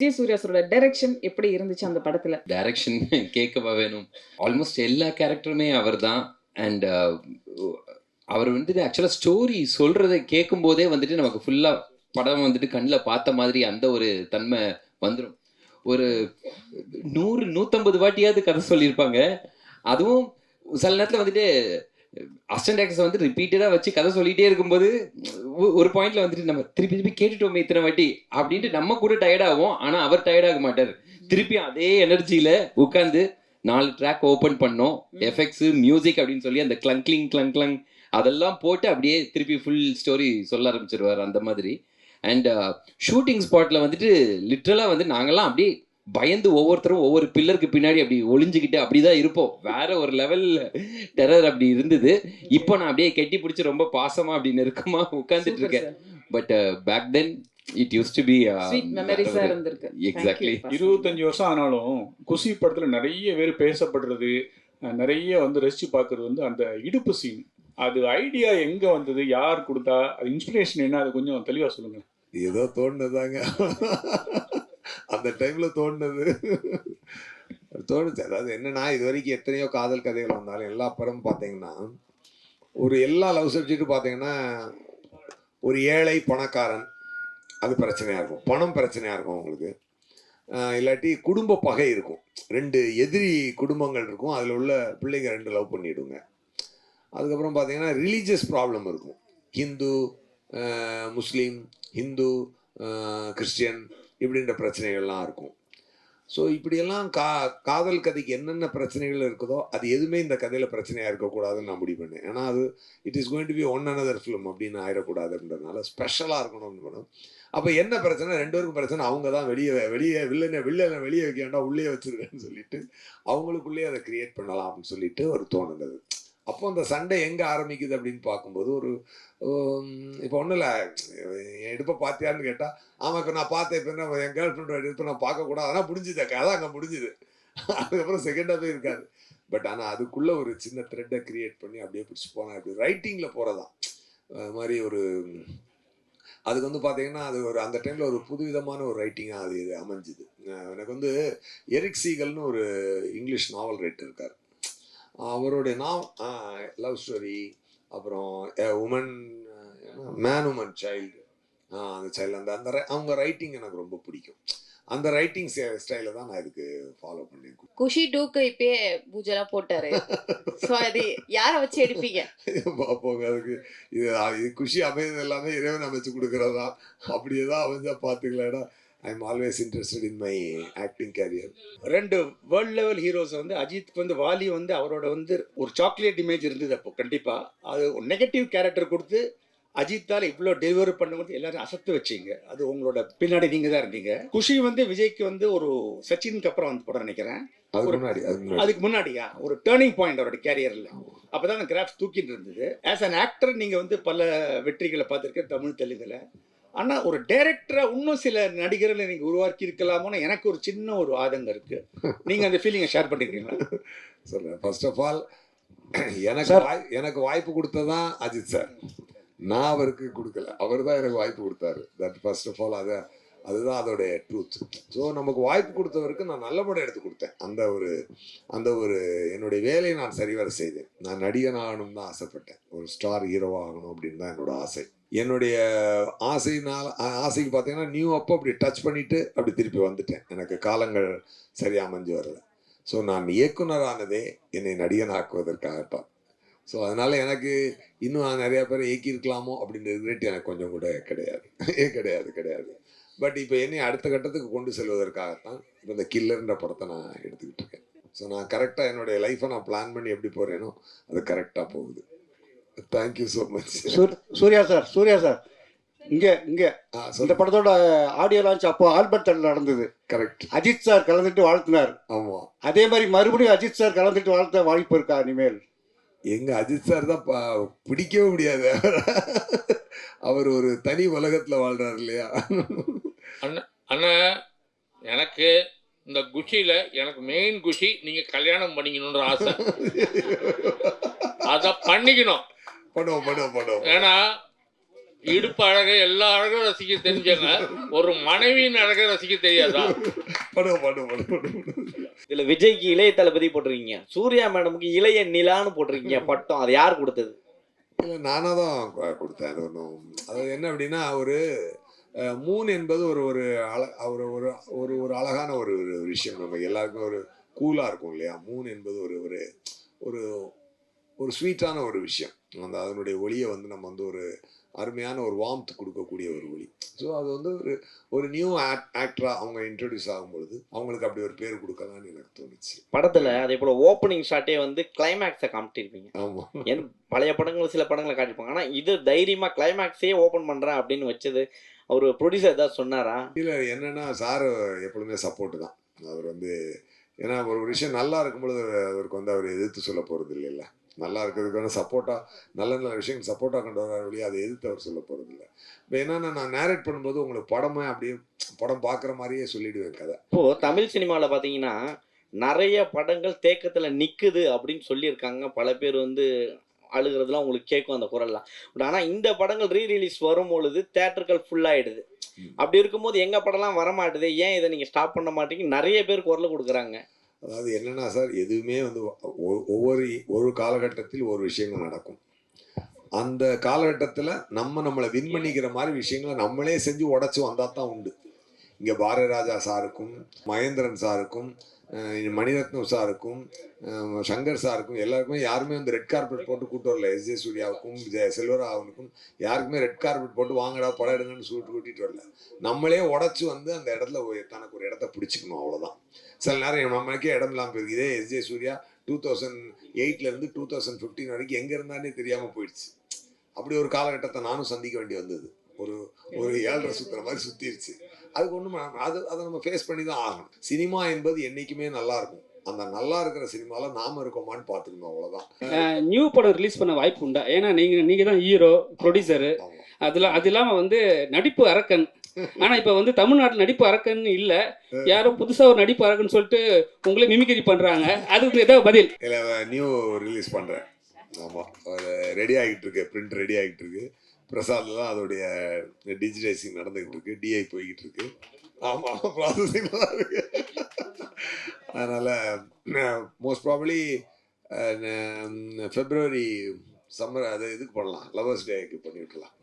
Vijay சூர்யாசரோட direction எப்படி இருந்துச்சு அந்த படத்துல? டைரக்ஷன் கேட்கவா வேணும்? ஆல்மோஸ்ட் எல்லா கேரக்டருமே அவர் தான் அண்ட் uh, அவர் வந்துட்டு ஆக்சுவலாக ஸ்டோரி சொல்கிறத கேட்கும்போதே வந்துட்டு நமக்கு ஃபுல்லாக படம் வந்துட்டு கண்ணில் பார்த்த மாதிரி அந்த ஒரு தன்மை வந்துடும் ஒரு நூறு நூற்றம்பது வாட்டியாவது கதை சொல்லியிருப்பாங்க. அதுவும் சில நேரத்தில் வந்துட்டு அசிஸ்டன்ட் ஆக்டர்ஸ் வந்து ரிப்பீட்டடாக வச்சு கதை சொல்லிகிட்டே இருக்கும்போது ஒரு பாயிண்ட்ல வந்துட்டு நம்ம திருப்பி திருப்பி கேட்டுட்டோமே இத்தனை வாட்டி அப்படின்ட்டு நம்ம கூட tired ஆகும் ஆனால் அவர் tired ஆக மாட்டார். திருப்பி அதே எனர்ஜியில் உட்காந்து நாலு ட்ராக் ஓப்பன் பண்ணோம். எஃபெக்ட்ஸு மியூசிக் அப்படின்னு சொல்லி அந்த கிளங் கிளிங் கிளங் அதெல்லாம் போட்டு அப்படியே திருப்பி ஃபுல் ஸ்டோரி சொல்ல ஆரம்பிச்சிருவார் அந்த மாதிரி. அண்ட் ஷூட்டிங் ஸ்பாட்டில் வந்துட்டு லிட்ரலாக வந்து நாங்கெல்லாம் அப்படியே பயந்து ஒவ்வொருத்தரும் ஒவ்வொரு பில்லருக்கு பின்னாடி அப்படி ஒளிஞ்சுக்கிட்டு அப்படிதான் இருப்போம். வேற ஒரு லெவல்ல டெரர் அப்படி இருந்தது. இப்போ நான் அப்படியே கெட்டி பிடிச்சி ரொம்ப பாசமா அப்படி நெருக்கமா உட்கார்ந்துட்டு இருக்கேன். But back then it used to be sweet மெமரிஸா இருந்திருக்கு. எக்ஸாக்ட்லி. இருபத்தஞ்சு வருஷம் ஆனாலும் குஷி படத்துல நிறைய பேர் பேசப்படுறது நிறைய வந்து ரசிச்சு பார்க்கறது வந்து அந்த இடுப்பு சீன் அது ஐடியா எங்க வந்தது? யார் கொடுத்தா? அது இன்ஸ்பிரேஷன் என்ன? அது கொஞ்சம் தெளிவா சொல்லுங்க ஏதோ தோணுதாங்க அந்த டைம்ல தோணுது. தோணுச்சு. அதாவது என்னன்னா இது வரைக்கும் எத்தனையோ காதல் கதைகள் வந்தாலும் எல்லா படமும் பார்த்தீங்கன்னா ஒரு எல்லா லவ் சப்ஜெக்ட்டும் பார்த்தீங்கன்னா ஒரு ஏழை பணக்காரன் அது பிரச்சனையாக இருக்கும். பணம் பிரச்சனையாக இருக்கும் அவங்களுக்கு. இல்லாட்டி குடும்ப பகை இருக்கும். ரெண்டு எதிரி குடும்பங்கள் இருக்கும். அதில் உள்ள பிள்ளைங்க ரெண்டு லவ் பண்ணிவிடுங்க அதுக்கப்புறம் பார்த்தீங்கன்னா ரிலீஜியஸ் ப்ராப்ளம் இருக்கும். ஹிந்து முஸ்லீம் ஹிந்து கிறிஸ்டியன் இப்படின்ற பிரச்சனைகள்லாம் இருக்கும். ஸோ இப்படியெல்லாம் கா காதல் கதைக்கு என்னென்ன பிரச்சனைகள் இருக்குதோ அது எதுவுமே இந்த கதையில் பிரச்சனையாக இருக்கக்கூடாதுன்னு நான் முடிவு பண்ணேன். ஏன்னா அது it is going to be one another film அப்படின்னு ஆயிடக்கூடாதுன்றதுனால ஸ்பெஷலாக இருக்கணும்னு பண்ணும் அப்போ என்ன பிரச்சனை? ரெண்டு பேருக்கும் பிரச்சனை. அவங்க தான் வெளியே வெளியே வில்லனை வில்லனை வெளியே வைக்க வேண்டாம் உள்ளே வச்சுருக்கேன்னு சொல்லிட்டு அவங்களுக்குள்ளேயே அதை கிரியேட் பண்ணலாம் அப்படின்னு சொல்லிட்டு ஒரு தோணுது அப்போ அந்த சண்டை எங்கே ஆரம்பிக்குது அப்படின்னு பார்க்கும்போது ஒரு இப்போ ஒன்றும் இல்லை. என் இடுப்பை பார்த்தியான்னு கேட்டால் ஆமாம் இப்போ நான் பார்த்தேன். இப்போ என்ன என் கேர்ள் ஃப்ரெண்டோட இடுப்பை நான் பார்க்கக்கூடாது. ஆனால் முடிஞ்சுது. கதை அங்கே முடிஞ்சுது. அதுக்கப்புறம் செகண்டாகவே இருக்காது பட் ஆனால் அதுக்குள்ளே ஒரு சின்ன த்ரெட்டை கிரியேட் பண்ணி அப்படியே பிடிச்சி போனேன் அப்படி ரைட்டிங்கில் போகிறதான் அது மாதிரி ஒரு அதுக்கு வந்து பார்த்தீங்கன்னா அது ஒரு அந்த டைமில் ஒரு புதுவிதமான ஒரு ரைட்டிங்காக அது இது அமைஞ்சுது. எனக்கு வந்து எரிக் சீகல்னு ஒரு இங்கிலீஷ் நாவல் ரைட்டர் இருக்கார். அவருடைய நாவ் லவ் ஸ்டோரி அப்புறம் உமன் மேன் உமன் சைல்டு அந்த சைல்டு அந்த அந்த அவங்க ரைட்டிங் எனக்கு ரொம்ப பிடிக்கும். அந்த ரைட்டிங் ஸ்டைலை தான் நான் இதுக்கு ஃபாலோ பண்ணேன் குஷி டூக்கு இப்பயே பூஜைலாம் போட்டாரு. சோ அது யார வச்சு எடுப்பீங்க? பார்ப்போங்க அதுக்கு இது இது குஷி அமைவது எல்லாமே இறைவன் அமைச்சு கொடுக்குறதா? அப்படியே தான் அமைஞ்சா பார்த்துக்கலாடா I am always interested in my acting career ரெண்டு வேர்ல்ட் லெவல் ஹீரோஸ் வந்து அஜித் வந்து வாலி வந்து அவரோட வந்து ஒரு சாக்லேட் இமேஜ் இருந்தது அப்போ கண்டிப்பாக அது ஒரு நெகட்டிவ் கேரக்டர் கொடுத்து அஜித்தால் இவ்வளோ டெலிவரி பண்ணும்போது எல்லாரும் அசத்து வச்சீங்க. அது உங்களோட பின்னாடி நீங்கள் தான் இருந்தீங்க. குஷி வந்து விஜய்க்கு வந்து ஒரு சச்சினுக்கு அப்புறம் வந்து படம் நினைக்கிறேன். அதுக்கு முன்னாடி அதுக்கு முன்னாடி. அதுக்கு முன்னாடியா? ஒரு டேர்னிங் பாயிண்ட் அவரோட கேரியரில் அப்போ தான் அந்த கிராஃப்ட் தூக்கிட்டு இருந்தது. ஆஸ் அன் ஆக்டர் நீங்கள் வந்து பல வெற்றிகளை பார்த்துருக்க தமிழ் தெலுங்குல. ஆனால் ஒரு டைரக்டரை இன்னும் சில நடிகர்களை நீங்கள் உருவாக்கி இருக்கலாமோன்னு எனக்கு ஒரு சின்ன ஒரு ஆதங்கம் இருக்கு. நீங்கள் அந்த ஃபீலிங்கை ஷேர் பண்ணிக்கிறீங்களா? சொல்கிறேன் ஃபர்ஸ்ட் ஆஃப் ஆல் எனக்கு வாய் எனக்கு வாய்ப்பு கொடுத்ததான் அஜித் சார் நான் அவருக்கு கொடுக்கல. அவர் தான் எனக்கு வாய்ப்பு கொடுத்தாரு. தட் ஃபர்ஸ்ட் ஆஃப் ஆல் அதை அதுதான் அதோடைய ட்ரூத் ஸோ நமக்கு வாய்ப்பு கொடுத்தவருக்கு நான் நல்ல படம் எடுத்து கொடுத்தேன். அந்த ஒரு அந்த ஒரு என்னுடைய வேலையை நான் சரிவர செய்தேன். நான் நடிகன் ஆகணும்னு தான் ஆசைப்பட்டேன். ஒரு ஸ்டார் ஹீரோவாக ஆகணும் அப்படின்னு தான் என்னோட ஆசை. என்னுடைய ஆசைனால் ஆசைக்கு பார்த்தீங்கன்னா நியூ அப்போ அப்படி டச் பண்ணிவிட்டு அப்படி திருப்பி வந்துட்டேன். எனக்கு காலங்கள் சரியாக அமைஞ்சு வரல. ஸோ நான் இயக்குனரானதே என்னை நடிகன் ஆக்குவதற்காகத்தான் ஸோ அதனால் எனக்கு இன்னும் நிறையா பேர் பேரை இயக்கியிருக்கலாமோ அப்படின்ற ரிக்ரெட் எனக்கு கொஞ்சம் கூட கிடையாது. ஏ கிடையாது கிடையாது. பட் இப்போ என்னை அடுத்த கட்டத்துக்கு கொண்டு செல்வதற்காகத்தான் இப்போ இந்த கில்லர்ன்ற படத்தை நான் எடுத்துக்கிட்டு இருக்கேன். ஸோ நான் கரெக்டாக என்னுடைய லைஃப்பை நான் பிளான் பண்ணி எப்படி போகிறேனோ அது கரெக்டாக போகுது. தேங்க்யூ ஸோ மச் சூர்- சூர்யா சார் சூர்யா சார். இங்க இங்க. இந்த படத்தோட ஆடியோ லான்ச் அப்போ ஆல்பர்ட் தேட்டர்ல நடந்தது. கரெக்ட் அஜித் சார் கலந்துட்டு வாழ்த்தினார். ஆமாம் அதே மாதிரி மறுபடியும் அஜித் சார் கலந்துட்டு வாழ்த்த வாய்ப்பு இருக்கா இனிமேல்? எங்க அஜித் சார் தான் பா- பிடிக்கவே முடியாது. அவர் ஒரு தனி உலகத்துல வாழ்றாரு இல்லையா? அண்ணா எனக்கு இந்த குஷியில் எனக்கு மெயின் குஷி நீங்கள் கல்யாணம் பண்ணிக்கணுன்ற ஆசை. அதை பண்ணிக்கணும். பண்ணுவோம் பண்ணுவோம் பண்ணுவோம் ஏன்னா இடுப்பு அழகை எல்லா அழகும் ரசிக்க தெரிஞ்சவங்க ஒரு மனைவியின் அழகை ரசிக்க தெரியாதா? பண்ணுவோம் பண்ணுவோம் பண்ணுவோம் இதுல விஜய்க்கு இளைய தளபதி போட்டிருக்கீங்க. சூர்யா மேடமுக்கு இளைய நிலான்னு போட்டிருக்கீங்க பட்டம். அது யார் கொடுத்தது? இல்லை நானாக தான் கொடுத்தேன். அது ஒன்றும் அதாவது என்ன அப்படின்னா ஒரு மூன் என்பது ஒரு ஒரு அழ ஒரு ஒரு ஒரு ஒரு அழகான ஒரு ஒரு விஷயம். நம்ம எல்லாருக்கும் ஒரு கூலாக இருக்கும் இல்லையா? மூன் என்பது ஒரு ஒரு ஒரு ஒரு ஸ்வீட்டான ஒரு விஷயம். அந்த அதனுடைய ஒளியை வந்து நம்ம வந்து ஒரு அருமையான ஒரு வார்ம்த் கொடுக்கக்கூடிய ஒரு ஒளி. ஸோ அது வந்து ஒரு ஒரு நியூ ஆக்டராக அவங்க இன்ட்ரடியூஸ் ஆகும்பொழுது அவங்களுக்கு அப்படி ஒரு பேர் கொடுக்கலாம்னு எனக்கு தோணுச்சு. படத்துல அதே போல ஓப்பனிங் ஷாட்டே வந்து கிளைமேக்ஸை காமிட்டிருப்பீங்க ஆமாம் ஏன் பழைய படங்கள் சில படங்களை காட்டியிருப்பாங்க. ஆனா இது தைரியமா கிளைமேக்ஸே ஓபன் பண்றேன் அப்படின்னு வச்சது அவர் ப்ரொடியூசர் ஏதாவது சொன்னாரா? இல்லை என்னன்னா சார் எப்பொழுதுமே சப்போர்ட் தான். அவர் வந்து ஏன்னா ஒரு விஷயம் நல்லா இருக்கும் பொழுது அவருக்கு வந்து அவர் எதிர்த்து சொல்ல போகிறது இல்லைல்ல நல்லா இருக்கிறதுக்கு வந்து சப்போர்ட்டாக நல்ல நல்ல விஷயம் சப்போர்ட்டாக கொண்டு வர வழியாக அதை எதிர்த்து அவர் சொல்ல போகிறது இல்லை இப்போ என்னன்னா நான் நேரேட் பண்ணும்போது உங்களுக்கு படமே அப்படியே படம் பார்க்குற மாதிரியே சொல்லிடுவேன் கதை. இப்போ தமிழ் சினிமால பாத்தீங்கன்னா நிறைய படங்கள் தேக்கத்துல நிக்குது அப்படின்னு சொல்லியிருக்காங்க. பல பேர் வந்து அழுகிறதுலாம் உங்களுக்கு கேட்கும் அந்த குரல்லாம். பட் ஆனா இந்த படங்கள் ரீ ரிலீஸ் வரும் பொழுது தேட்டர்கள் ஃபுல் ஆயிடுது. ம். அப்படி இருக்கும்போது எங்க படம்லாம் வர மாட்டுது ஏன் இதை நீங்க ஸ்டாப் பண்ண மாட்டீங்க? நிறைய பேர் குரல் கொடுக்குறாங்க. அதாவது என்னென்னா சார் எதுவுமே வந்து ஒ- ஒவ்வொரு ஒரு காலகட்டத்தில் ஒரு விஷயங்கள் நடக்கும். அந்த காலகட்டத்தில் நம்ம நம்மளை வின் பண்ணிக்கிற மாதிரி விஷயங்களை நம்மளே செஞ்சு உடச்சி வந்தால் தான் உண்டு. இங்கே பாரதிராஜா சாருக்கும் மகேந்திரன் சாருக்கும் மணிரத்னம் சாருக்கும் சங்கர் சாருக்கும் எல்லாருக்குமே யாருமே வந்து ரெட் கார்பெட் போட்டு கூட்டு வரல. எஸ் ஜே சூர்யாவுக்கும் ஜெய செல்வராகவனுக்கும் யாருக்குமே ரெட் கார்பெட் போட்டு வாங்கடா படம் எடுங்கன்னு சொல்லிட்டு கூட்டிகிட்டு வரல. நம்மளே உடச்சி வந்து அந்த இடத்துல தனக்கு ஒரு இடத்த பிடிச்சிக்கணும் அவ்வளோதான் சில நேரம் நம்மளுக்கே இடம் இல்லாமல் போயிருக்கு இதே S J Suriya two thousand எயிட்லேருந்து two thousand fifteen வரைக்கும் எங்கே இருந்தாலே தெரியாமல் போயிடுச்சு. அப்படி ஒரு காலகட்டத்தை நானும் சந்திக்க வேண்டி வந்தது. ஒரு ஒரு ஏழரை சுற்றுற மாதிரி சுற்றிருச்சு அதுக்கு ஒன்றும் அது அதை நம்ம ஃபேஸ் பண்ணி தான் ஆகணும். சினிமா என்பது என்றைக்குமே நல்லா இருக்கும் அந்த நல்லா இருக்கிற சினிமாவில் நாம இருக்கோமான்னு பார்த்துக்கணும் அவ்வளோதான் நியூ படம் ரிலீஸ் பண்ண வாய்ப்பு உண்டா? ஏன்னா நீங்க நீங்க தான் ஹீரோ ப்ரொடியூசரு அதுல அது இல்லாம வந்து நடிப்பு அரக்கன். ஆனா இப்ப வந்து தமிழ்நாட்டுல நடிப்பு அரக்கன் இல்ல. யாரோ புதுசா ஒரு நடிப்பு அரக்கன் சொல்லிட்டு உங்களே மிமிக்ரி பண்றாங்க. அதுக்கு ஏதாவது பதில். இல்லை நியூ ரிலீஸ் பண்ணுறேன் ஆமாம் ரெடி ஆகிட்டு இருக்கு. பிரிண்ட் ரெடி ஆகிட்டு இருக்கு. பிரசாத் தான் அதோடைய டிஜிடைசிங் நடந்துகிட்டு இருக்கு டிஐ போய்கிட்டு இருக்கு ஆமாம் ப்ராசஸிங் தான் இருக்கு. அதனால் மோஸ்ட் ப்ராபலி ஃபெப்ரவரி சம்மர் அது இதுக்கு பண்ணலாம் லவர்ஸ் டேக்கு பண்ணி விட்டுலாம்